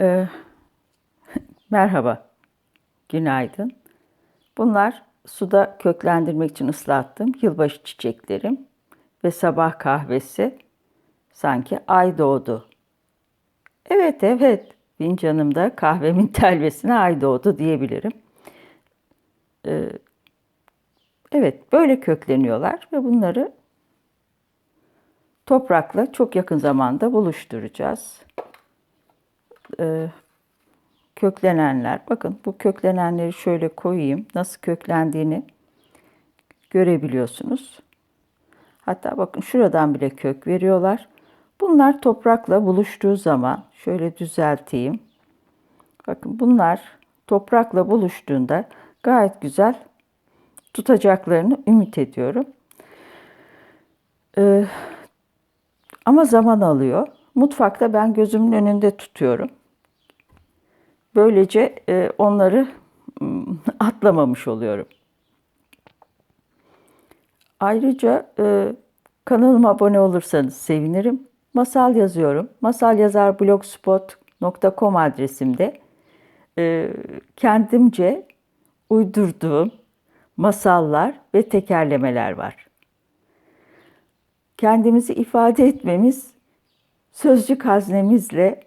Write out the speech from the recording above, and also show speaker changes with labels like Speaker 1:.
Speaker 1: Ee, merhaba, günaydın. Bunlar suda köklendirmek için ıslattığım yılbaşı çiçeklerim ve sabah kahvesi sanki ay doğdu. Evet, evet, fincanımda kahvemin telvesine ay doğdu diyebilirim. Ee, evet, böyle kökleniyorlar ve bunları toprakla çok yakın zamanda buluşturacağız e, köklenenler. Bakın bu köklenenleri şöyle koyayım. Nasıl köklendiğini görebiliyorsunuz. Hatta bakın şuradan bile kök veriyorlar. Bunlar toprakla buluştuğu zaman şöyle düzelteyim. Bakın bunlar toprakla buluştuğunda gayet güzel tutacaklarını ümit ediyorum. Ee, ama zaman alıyor. Mutfakta ben gözümün önünde tutuyorum. Böylece e, onları atlamamış oluyorum. Ayrıca e, kanalıma abone olursanız sevinirim. Masal yazıyorum. masalyazarblogspot.com adresimde e, kendimce uydurduğum masallar ve tekerlemeler var. Kendimizi ifade etmemiz sözcük haznemizle